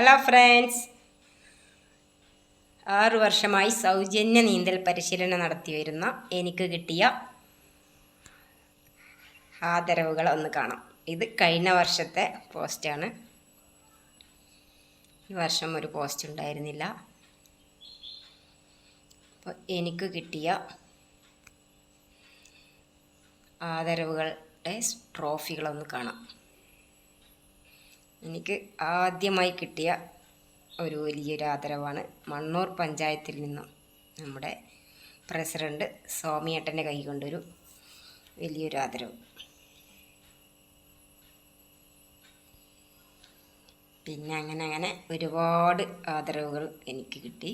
Hello friends ആറു വർഷമായി സൗജന്യ നീന്തൽ പരിശീലനം നടത്തി വരുന്ന എനിക്ക് കിട്ടിയ ആദരവുകൾ ഒന്ന് കാണാം. ഇത് കഴിഞ്ഞ വർഷത്തെ പോസ്റ്റാണ് ഈ വർഷം ഒരു പോസ്റ്റ് ഉണ്ടായിരുന്നില്ല. അപ്പോൾ എനിക്ക് കിട്ടിയ ആദരവുകളുടെ ട്രോഫികളൊന്ന് കാണാം. എനിക്ക് ആദ്യമായി കിട്ടിയ ഒരു വലിയൊരു ആദരവാണ് മണ്ണൂർ പഞ്ചായത്തിൽ നിന്നും നമ്മുടെ പ്രസിഡന്റ് സ്വാമിയേട്ടന്റെ കൈ കൊണ്ടൊരു വലിയൊരു ആദരവ്. പിന്നെ അങ്ങനെ അങ്ങനെ ഒരുപാട് ആദരവുകൾ എനിക്ക് കിട്ടി.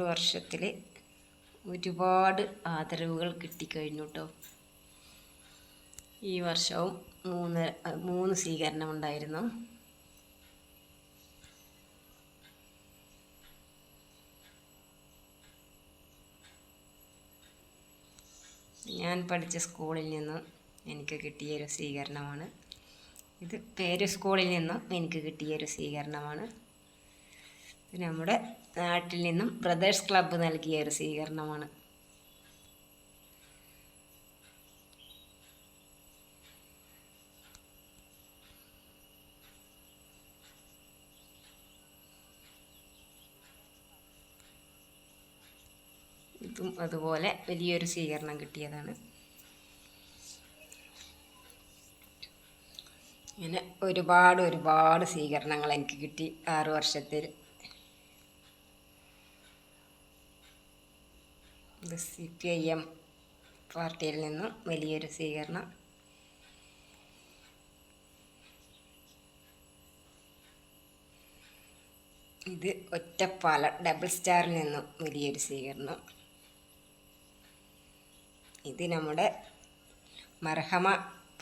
ആറ് വർഷത്തിൽ ഒരുപാട് ആദരവുകൾ കിട്ടിക്കഴിഞ്ഞു കേട്ടോ ഈ വർഷവും മൂന്ന് മൂന്ന് സ്വീകരണം ഉണ്ടായിരുന്നു ഞാൻ പഠിച്ച സ്കൂളിൽ നിന്നും എനിക്ക് കിട്ടിയൊരു സ്വീകരണമാണ്. ഇത് പേര് സ്കൂളിൽ നിന്നും എനിക്ക് കിട്ടിയൊരു സ്വീകരണമാണ്. നമ്മുടെ നാട്ടിൽ നിന്നും ബ്രദേഴ്സ് ക്ലബ്ബ് നൽകിയ ഒരു സ്വീകരണമാണ്. ഇതും അതുപോലെ വലിയൊരു സ്വീകരണം കിട്ടിയതാണ്. ഇങ്ങനെ ഒരുപാട് ഒരുപാട് സ്വീകരണങ്ങൾ എനിക്ക് കിട്ടി ആറ് വർഷത്തിൽ. ഇത് സി പി ഐ എം പാർട്ടിയിൽ നിന്നും വലിയൊരു സ്വീകരണം. ഇത് ഒറ്റപ്പാല ഡബിൾ സ്റ്റാറിൽ നിന്നും വലിയൊരു സ്വീകരണം. ഇത് നമ്മുടെ മർഹമ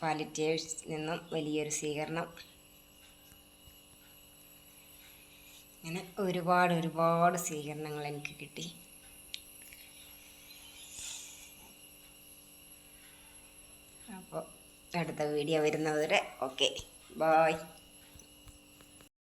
പാലിറ്റേഴ്സ് നിന്നും വലിയൊരു സ്വീകരണം. അങ്ങനെ ഒരുപാട് ഒരുപാട് സ്വീകരണങ്ങൾ എനിക്ക് കിട്ടി അപ്പോൾ അടുത്ത വീഡിയോ വരുന്നതുവരെ. Okay bye